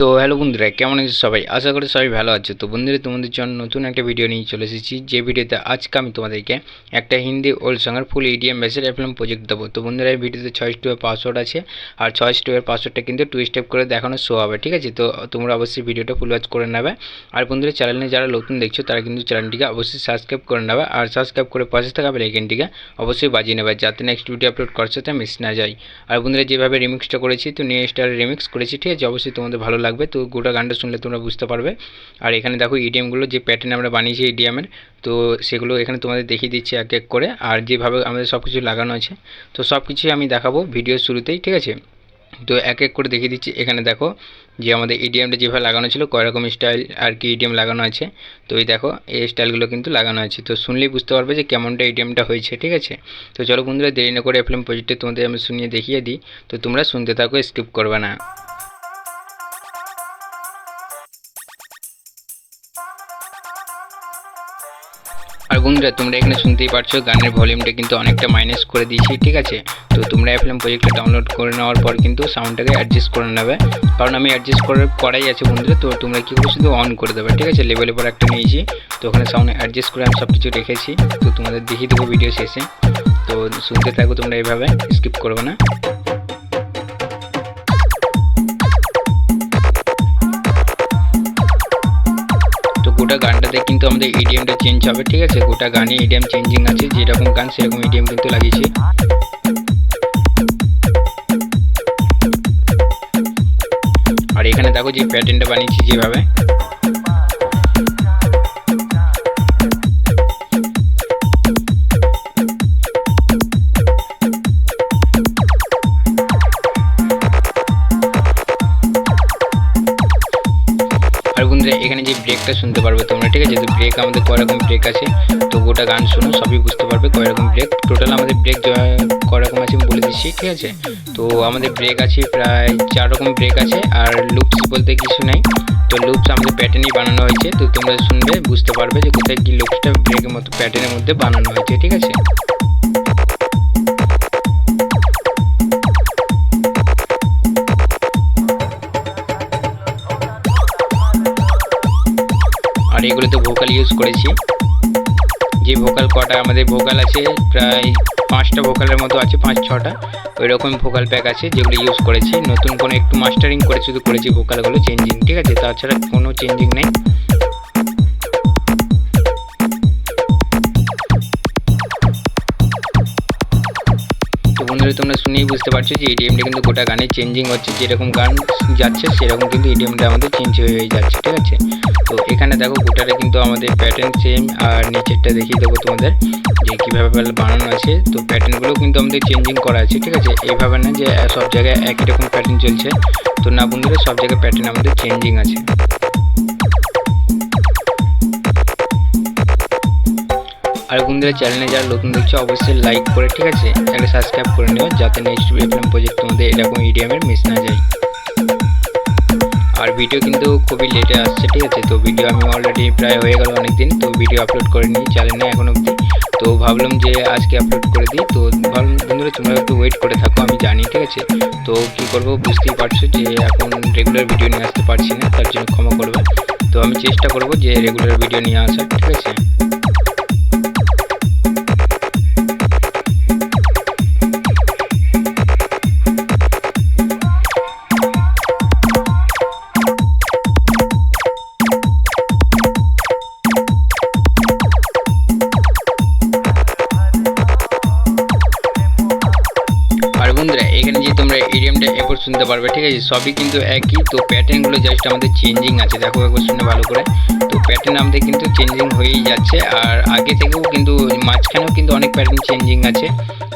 Gracias. Hello বন্ধুরা, কেমন আছে সবাই? আশা করি সবাই ভালো আছে। তো বন্ধুরা, তোমাদের জন্য নতুন একটা ভিডিও নিয়ে চলে এসেছি। যে ভিডিওতে আজকে আমি তোমাদেরকে একটা হিন্দি ওল্ড সঙ্গের ফুল ইডিএম বেসের এফএম প্রজেক্ট দেবো। তো বন্ধুরা, এই ভিডিওতে ছয় স্টেপের পাসওয়ার্ড আছে আর ছয় স্টেপের পাসওয়ার্ডটা কিন্তু টু স্টেপ করে দেখানো শো হবে, ঠিক আছে? তো তোমরা অবশ্যই ভিডিওটা ফুল ওয়াচ করে নেবে। আর বন্ধুরা চ্যানেলে যারা নতুন দেখছ, তারা কিন্তু চ্যানেলটিকে অবশ্যই সাবস্ক্রাইব করে নেবে। আর সাবস্ক্রাইব করে পাশে থাকা বেলাইকেনটিকে অবশ্যই বাজিয়ে নেবে, যাতে নেক্সট ভিডিও আপলোড করছে তা মিস না যায় আর বন্ধুরা, যেভাবে রিমিক্সটা করেছি, তো নিয়ে স্টার রিমিক্স করেছি, ঠিক আছে? অবশ্যই তোমাদের ভালো লাগবে। তো গোটা গানটা শুনলে তোমরা বুঝতে পারবে। আর এখানে দেখো ইডিএমগুলো যে প্যাটার্ন আমরা বানিয়েছি ইডিএমের তো সেগুলো এখানে তোমাদের দেখিয়ে দিচ্ছি এক এক করে। আর যেভাবে আমাদের সব কিছু লাগানো আছে, তো সব কিছুই আমি দেখাবো ভিডিওর শুরুতেই, ঠিক আছে? তো এক এক করে দেখিয়ে দিচ্ছি। এখানে দেখো যে আমাদের ইডিএমটা যেভাবে লাগানো ছিল কয় রকম স্টাইল আর কি ইডিএম লাগানো আছে। তো এই দেখো, এই স্টাইলগুলো কিন্তু লাগানো আছে। তো শুনলেই বুঝতে পারবে যে কেমনটা ইডিএমটা হয়েছে, ঠিক আছে? তো চলো বন্ধুরা, দেরি না করে এফএম প্রজেক্টে তোমাদের আমি শুনিয়ে দেখিয়ে দিই। তো তোমরা শুনতে থাকো স্কিপ করবে না। বন্ধুরা, তোমরা এখানে শুনতেই পারছ, গানের ভলিউমটা কিন্তু অনেকটা মাইনাস করে দিয়েছি, ঠিক আছে? তো তোমরা এফএম প্রজেক্টটা ডাউনলোড করে নেওয়ার পর কিন্তু সাউন্ডটাকে অ্যাডজাস্ট করে নেবে। কারণ আমি অ্যাডজাস্ট করে করাই আছে বন্ধুরা, তো তোমরা কী করে শুধু অন করে দেবে, ঠিক আছে? লেভেলের পর একটা নিয়েছি, তো ওখানে সাউন্ড অ্যাডজাস্ট করে আমি সব কিছু রেখেছি, তো তোমাদের দেখিয়ে দেবো ভিডিও শেষে। তো শুনতে থাকো তোমরা এইভাবে স্কিপ করবে না। কিন্তু আমাদের ইডিএমটা চেঞ্জ হবে, ঠিক আছে? গোটা গানে ইডিএম চেঞ্জিং আছে, যেরকম গান সেরকম ইডিএম কিন্তু লাগিয়েছি। আর এখানে দেখো যে প্যাটার্নটা বানিয়েছি যেভাবে। বন্ধুরা এখানে যে ব্রেকটা শুনতে পারবে তোমরা, ঠিক আছে? তো ব্রেক আমাদের কয় রকম ব্রেক আছে, তো গোটা গান শুনো, সবই বুঝতে পারবে কয় রকম ব্রেক টোটাল আমাদের ব্রেক কয় রকম আছে আমি বলে দিচ্ছি, ঠিক আছে? তো আমাদের ব্রেক আছে প্রায় চার রকম ব্রেক আছে, আর লুপস বলতে কিছু নেই। তো লুপস আমাদের প্যাটার্নই বানানো হয়েছে, তো তোমরা শুনবে, বুঝতে পারবে যে কোথায় কি লুপসটা ব্রেকের মতো প্যাটার্নের মধ্যে বানানো হয়েছে, ঠিক আছে? আর এগুলোতে ভোকাল ইউজ করেছি। যে ভোকাল কটা, আমাদের ভোকাল আছে প্রায় পাঁচটা ভোকালের মতো আছে, পাঁচ, ছটা। ওই রকম ভোকাল প্যাক আছে যেগুলো ইউজ করেছি। নতুন কোনো একটু মাস্টারিং করে শুধু করেছি ভোকালগুলো চেঞ্জিং ঠিক আছে? তাছাড়া কোনো চেঞ্জিং নেই। বন্ধুরা, তোমরা শুনেই বুঝতে পারছ যে এডিএমটা কিন্তু গোটা গানে চেঞ্জিং হচ্ছে। যেরকম গান যাচ্ছে, সেরকম কিন্তু এডিএমটা আমাদের চেঞ্জ হয়ে যাচ্ছে, ঠিক আছে? তো এখানে দেখো, গোটাটা কিন্তু আমাদের প্যাটার্ন সেম আর নিচেরটা দেখিয়ে দেবো তোমাদের যে কীভাবে বানানো আছে। তো প্যাটার্নগুলো কিন্তু আমাদের চেঞ্জিং করা আছে, ঠিক আছে? এইভাবে না যে, সব জায়গায় একই রকম প্যাটার্ন চলছে। তো না বন্ধুরা, সব জায়গায় প্যাটার্ন আমাদের চেঞ্জিং আছে। আর বন্ধুরা চ্যানেলে যারা নতুন দেখছ, অবশ্যই লাইক করে, ঠিক আছে? একটা সাবস্ক্রাইব করে নিও, যাতে নেক্সট এফএম প্রজেক্ট তোমাদের এরকম ইডিএমের মিস না যায়। আর ভিডিও কিন্তু খুবই লেটে আসছে, ঠিক আছে? তো ভিডিও আমি অলরেডি প্রায় হয়ে গেল অনেক দিন তো ভিডিও আপলোড করে নিই চ্যানেলে এখন অবধি। তো ভাবলাম যে আজকে আপলোড করে দিই, তো ভাবলাম বন্ধুরা তোমরা একটু ওয়েট করে থাকো, আমি জানি, ঠিক আছে? তো কী করব, বুঝতেই পারছ যে এখন রেগুলার ভিডিও নিয়ে আসতে পারছি না, তার জন্য ক্ষমা করবে। তো আমি চেষ্টা করব যে রেগুলার ভিডিও নিয়ে আসার, ঠিক আছে? শুনতে পারবে, ঠিক আছে? সবই কিন্তু একই। তো প্যাটার্নগুলো জাস্ট আমাদের চেঞ্জিং আছে। দেখো একবার শুনে ভালো করে। তো প্যাটার্ন আমাদের কিন্তু চেঞ্জিং হয়েই যাচ্ছে। আর আগে থেকেও কিন্তু মাঝখানেও কিন্তু অনেক প্যাটার্ন চেঞ্জিং আছে।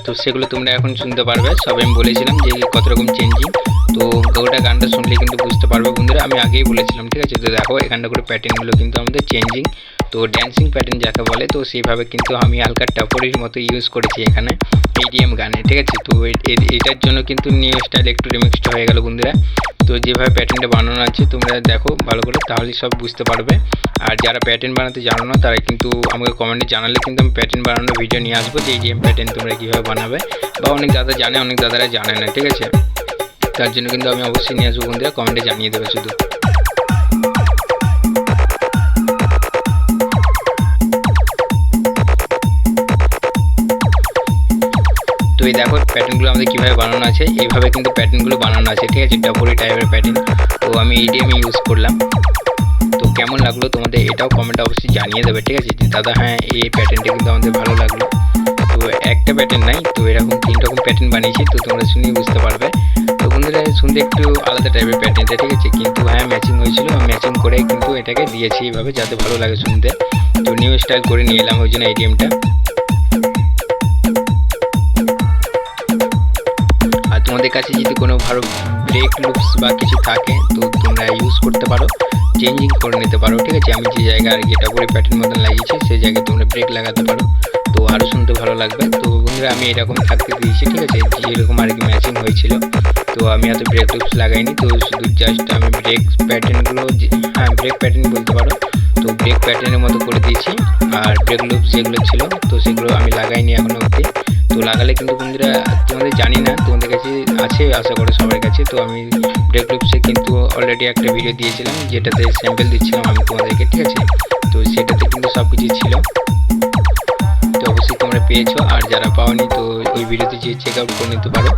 তো সেগুলো তোমরা এখন শুনতে পারবে। সব আমি বলেছিলাম যে কত রকম চেঞ্জিং তো গোটা গানটা শুনলে কিন্তু বুঝতে পারবে বন্ধুরা। আমি আগেই বলেছিলাম, ঠিক আছে? তো দেখো, এখানটা করে প্যাটার্নগুলো কিন্তু আমাদের চেঞ্জিং তো ড্যান্সিং প্যাটার্ন যাকে বলে, তো সেইভাবে কিন্তু আমি হালকা টাপরির মতো ইউজ করেছি এখানে এডিএম গানে, ঠিক আছে? তো এটার জন্য কিন্তু নিউ স্টাইল একটু রিমিক্সড হয়ে গেল বন্ধুরা। তো যেভাবে প্যাটার্নটা বানানো আছে, তোমরা দেখো ভালো করে, তাহলে সব বুঝতে পারবে। আর যারা প্যাটার্ন বানাতে জানো না, তারা কিন্তু আমাকে কমেন্টে জানালে কিন্তু আমি প্যাটার্ন বানানোর ভিডিও নিয়ে আসব, যে এডিএম প্যাটার্ন তোমরা কীভাবে বানাবে। বা অনেক দাদা জানে, অনেক দাদারা জানে না, ঠিক আছে? তার জন্য কিন্তু আমি অবশ্যই নিয়ে আসব বন্ধুরা কমেন্টে জানিয়ে দেবে শুধু। এই দেখো প্যাটার্নগুলো আমাদের কীভাবে বানানো আছে, এইভাবে কিন্তু প্যাটার্নগুলো বানানো আছে, ঠিক আছে? ডাবরি টাইপের প্যাটার্ন তো আমি ইডিএম ইউজ করলাম। তো কেমন লাগল তোমাদের এটাও কমেন্টে অবশ্যই জানিয়ে দেবে, ঠিক আছে? যে দাদা হ্যাঁ এই প্যাটার্নটা কিন্তু আমাদের ভালো লাগল। তো একটা প্যাটার্ন নাই, তো এরকম তিন রকম প্যাটার্ন বানিয়েছি, তো তোমরা শুনেই বুঝতে পারবে। তো বন্ধুরা শুনতে একটু আলাদা টাইপের প্যাটার্নটা ঠিক আছে? কিন্তু হ্যাঁ ম্যাচিং হয়েছিল ম্যাচিং করে কিন্তু এটাকে দিয়েছি এইভাবে, যাতে ভালো লাগে শুনতে। তো নিউ স্টাইল করে নিয়ে এলাম, ওই জন্য এটিএমটা তোমাদের কাছে যদি কোনো ভালো ব্রেক লুপস বা কিছু থাকে, তো তোমরা ইউজ করতে পারো চেঞ্জিং করে নিতে পারো, ঠিক আছে? আমি যে জায়গায় আর এটা করে প্যাটার্ন মতন লাগিয়েছি, সেই জায়গায় তোমরা ব্রেক লাগাতে পারো। তো আরও শুনতে ভালো লাগবে। তো বন্ধুরা, আমি এরকম থাকতে দিয়েছি, ঠিক আছে? যেরকম আর কি ম্যাচিং হয়েছিল। তো আমি এত ব্রেক লুপস লাগাইনি, তো শুধু জাস্ট আমি ব্রেক প্যাটার্নগুলো হ্যাঁ ব্রেক প্যাটার্ন বলতে পারো। তো ব্রেক প্যাটার্নের মতো করে দিয়েছি। আর ব্রেক লুপস যেগুলো ছিল, তো সেগুলো আমি লাগাইনি এখনও অবধি। তো লাগালে কিন্তু বন্ধুরা, তোমাদের জানি না, তোমাদের কাছে আছে, আশা করি সবার কাছে। তো আমি ব্রেক লুপসে কিন্তু অলরেডি একটা ভিডিও দিয়েছিলাম, যেটাতে স্যাম্পেল দিচ্ছিলাম আমি তোমাদেরকে, ঠিক আছে? তো সেটাতে কিন্তু সব কিছু ছিল। তো অবশ্যই তোমরা পেয়েছ, আর যারা পাওনি তো ওই ভিডিওতে যে চেক আউট করে নিতে পারো।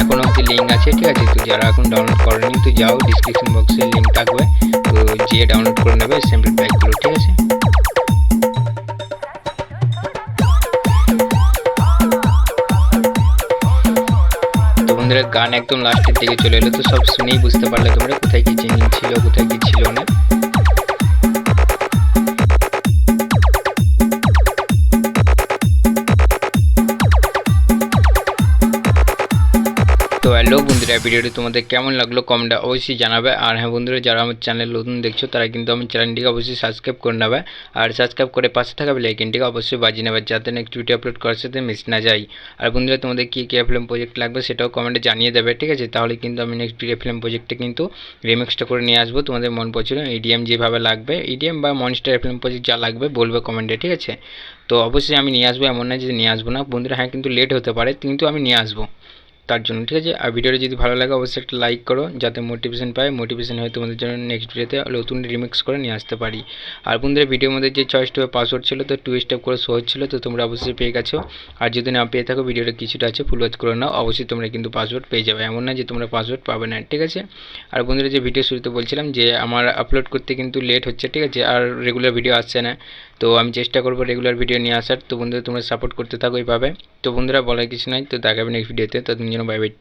এখন অবধি লিঙ্ক আছে, ঠিক আছে? তো যারা এখন ডাউনলোড করেনি, তো যাও ডিসক্রিপশন বক্সে লিঙ্ক থাকবে। তো যে ডাউনলোড করে নেবে স্যাম্পল প্যাকগুলো ঠিক আছে? গান একদম লাস্টের দিকে চলে এলো, তো সব শুনেই বুঝতে পারলে তোমরা কোথায় কি চেঞ্জিং ছিল, কোথায় কি ছিল না। হ্যালো বন্ধুরা, ভিডিওটি তোমাদের কেমন লাগল কমেন্টে অবশ্যই জানাবে। আর হ্যাঁ বন্ধুরা, যারা আমার চ্যানেল নতুন দেখছ, তারা কিন্তু আমার চ্যানেলটিকে অবশ্যই সাবস্ক্রাইব করে নেবে। আর সাবস্ক্রাইব করে পাশে থাকা বেলাইকনটিকে অবশ্যই বাজিয়ে নেবে, যাতে নেক্সট ভিডিও আপলোড করার সাথে মিস না যায় আর বন্ধুরা, তোমাদের কী কী ফিল্ম প্রজেক্ট লাগবে সেটাও কমেন্টে জানিয়ে দেবে, ঠিক আছে? তাহলে কিন্তু আমি নেক্সট ভিডিও ফিল্ম প্রজেক্টে কিন্তু রিমিক্সটা করে নিয়ে আসব তোমাদের মন পছন্দ ইডিএম যেভাবে লাগবে। ইডিএম বা মনস্টার ফিল্ম প্রজেক্ট যা লাগবে বলবে কমেন্টে ঠিক আছে? তো অবশ্যই আমি নিয়ে আসব, এমন না যে নিয়ে আসব না। বন্ধুরা হ্যাঁ কিন্তু লেট হতে পারে, কিন্তু আমি নিয়ে আসব। তার জন্য, ঠিক আছে? আর ভিডিওটা যদি ভালো লাগে, অবশ্যই একটা লাইক করো, যাতে মোটিভেশন পায়। মোটিভেশন হয়ে তোমাদের জন্য নেক্সট ভিডিওতে নতুন রিমিক্স করে নিয়ে আসতে পারি। আর বন্ধুরা ভিডিওর মধ্যে যে ছয় স্টেপের পাসওয়ার্ড ছিল, তো টু স্টেপ করে শো হচ্ছিল, তো তোমরা অবশ্যই পেয়ে গেছো। আর যদি না পেয়ে থাকো, ভিডিওটা কিছুটা আছে ফুল ওয়াচ করে নাও। অবশ্যই তোমরা কিন্তু পাসওয়ার্ড পেয়ে যাবে। এমন না যে তোমরা পাসওয়ার্ড পাবে না, ঠিক আছে? আর বন্ধুরা, যে ভিডিও শুরুতে বলছিলাম যে আমার আপলোড করতে কিন্তু লেট হচ্ছে, ঠিক আছে? আর রেগুলার ভিডিও আসছে না। তো আমি চেষ্টা করব রেগুলার ভিডিও নিয়ে আসার। তো বন্ধুরা, তোমরা সাপোর্ট করতে থাকো এইভাবে। তো বন্ধুরা, বলার কিছু নাই। তো দেখাবে নেক্সট ভিডিওতে তো going to wear it